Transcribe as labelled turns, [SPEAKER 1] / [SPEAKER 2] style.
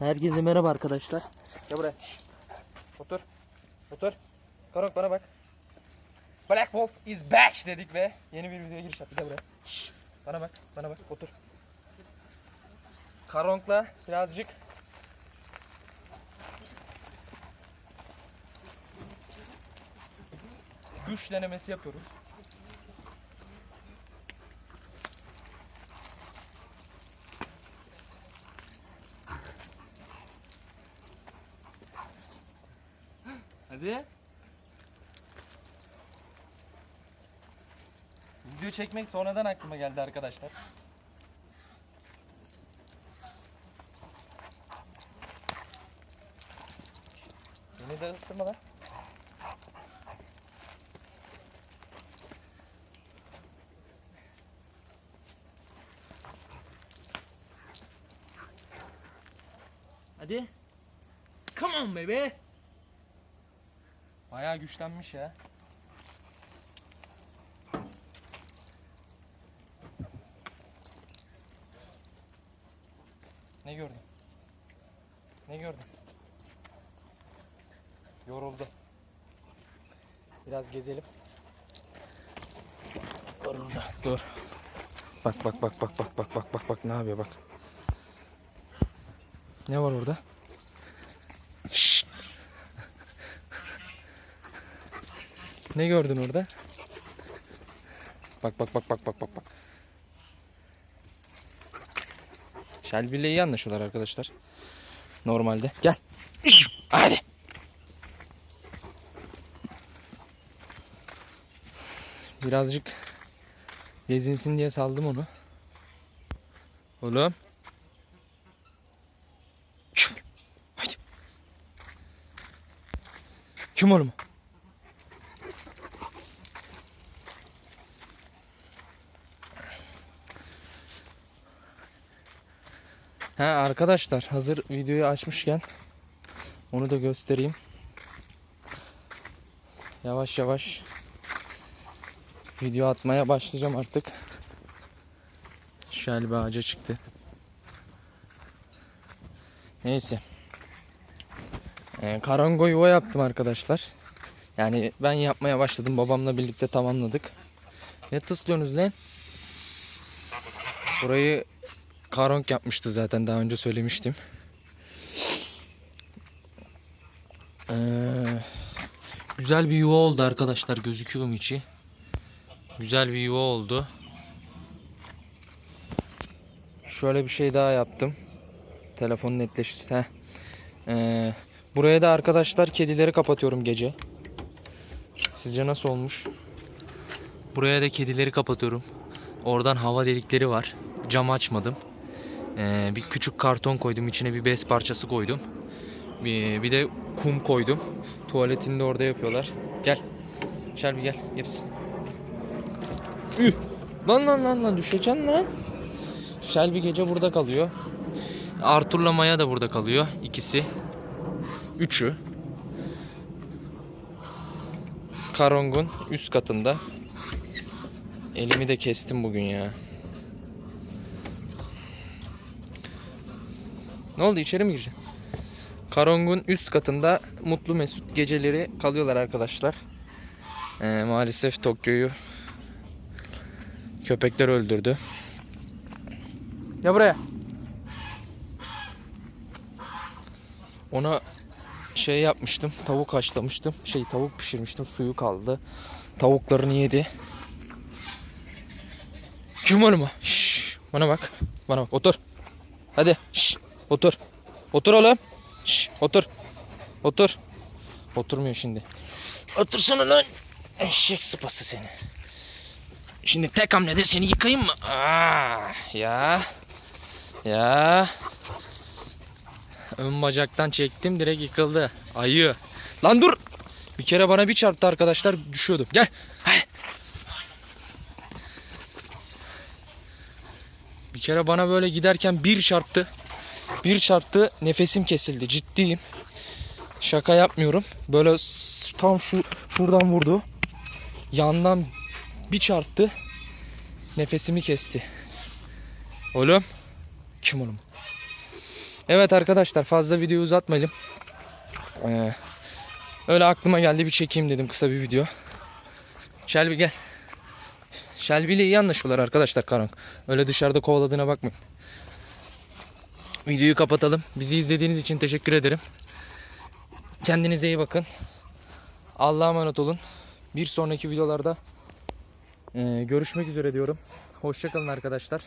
[SPEAKER 1] Herkese merhaba arkadaşlar.
[SPEAKER 2] Gel buraya. Otur. Otur. Karank bana bak. Black Wolf is back dedik ve yeni bir videoya giriş yaptık. Gel buraya. Şşt. Bana bak. Bana bak. Otur. Karonk'la birazcık güç denemesi yapıyoruz. Hadi. Video çekmek sonradan aklıma geldi arkadaşlar. Beni de ısırma lan.
[SPEAKER 1] Hadi. Come on baby.
[SPEAKER 2] Bayağı güçlenmiş ya. Ne gördün? Ne gördün? Yoruldu. Biraz gezelim. Orada, dur. Bak bak bak bak bak bak bak bak bak ne yapıyor bak. Ne var orada? Ne gördün orada? Bak bak bak bak bak bak bak. Shelby ile anlaşıyorlar arkadaşlar. Normalde. Gel. Hadi. Birazcık gezinsin diye saldım onu. Oğlum. Hadi. Kim oğlum? Ha arkadaşlar hazır videoyu açmışken onu da göstereyim. Yavaş yavaş video atmaya başlayacağım artık. Bir ağaca çıktı. Neyse. Ee, karango yuva yaptım arkadaşlar. Yani ben yapmaya başladım. Babamla birlikte tamamladık. Ne tıslıyorsunuz lan? Burayı Karonk yapmıştı zaten daha önce söylemiştim. Ee, güzel bir yuva oldu arkadaşlar gözüküyor mu içi? Güzel bir yuva oldu. Şöyle bir şey daha yaptım. Telefon netleşirse. Ee, buraya da arkadaşlar kedileri kapatıyorum gece. Sizce nasıl olmuş? Buraya da kedileri kapatıyorum. Oradan hava delikleri var. Cam açmadım. Ee, bir küçük karton koydum. içine bir bez parçası koydum. Bir, bir de kum koydum. Tuvaletini de orada yapıyorlar. Gel. Şerbi gel. Yapsın. Üh. Lan lan lan lan düşeceksin lan. Shelby gece burada kalıyor. Arthur'la Maya da burada kalıyor. İkisi. Üçü. Karong'un üst katında. Elimi de kestim bugün ya. Ne oldu içeri mi gireceksin? Karong'un üst katında mutlu mesut geceleri kalıyorlar arkadaşlar. Ee, maalesef Tokyo'yu köpekler öldürdü. Ya buraya. Ona şey yapmıştım. Tavuk haşlamıştım. Şey tavuk pişirmiştim. Suyu kaldı. Tavuklarını yedi. Kim oğlum o? Şşş, bana bak. Bana bak. Otur. Hadi. Şşş, otur. Otur oğlum. Şşş, otur. Otur. Oturmuyor şimdi. Otursana lan. Eşek sıpası seni. Şimdi tek hamlede seni yıkayayım mı? Aa, ya. Ya. Ön bacaktan çektim direkt yıkıldı. Ayı. Lan dur. Bir kere bana bir çarptı arkadaşlar düşüyordum. Gel. Hadi. Bir kere bana böyle giderken bir çarptı. Bir çarptı nefesim kesildi ciddiyim. Şaka yapmıyorum. Böyle tam şu şuradan vurdu. Yandan bir çarptı. Nefesimi kesti. Oğlum. Kim oğlum? Evet arkadaşlar fazla videoyu uzatmayalım. Ee, öyle aklıma geldi bir çekeyim dedim kısa bir video. Shelby gel. Shelby ile iyi anlaşıyorlar arkadaşlar Karan. Öyle dışarıda kovaladığına bakmayın. Videoyu kapatalım. Bizi izlediğiniz için teşekkür ederim. Kendinize iyi bakın. Allah'a emanet olun. Bir sonraki videolarda e, görüşmek üzere diyorum. Hoşçakalın arkadaşlar.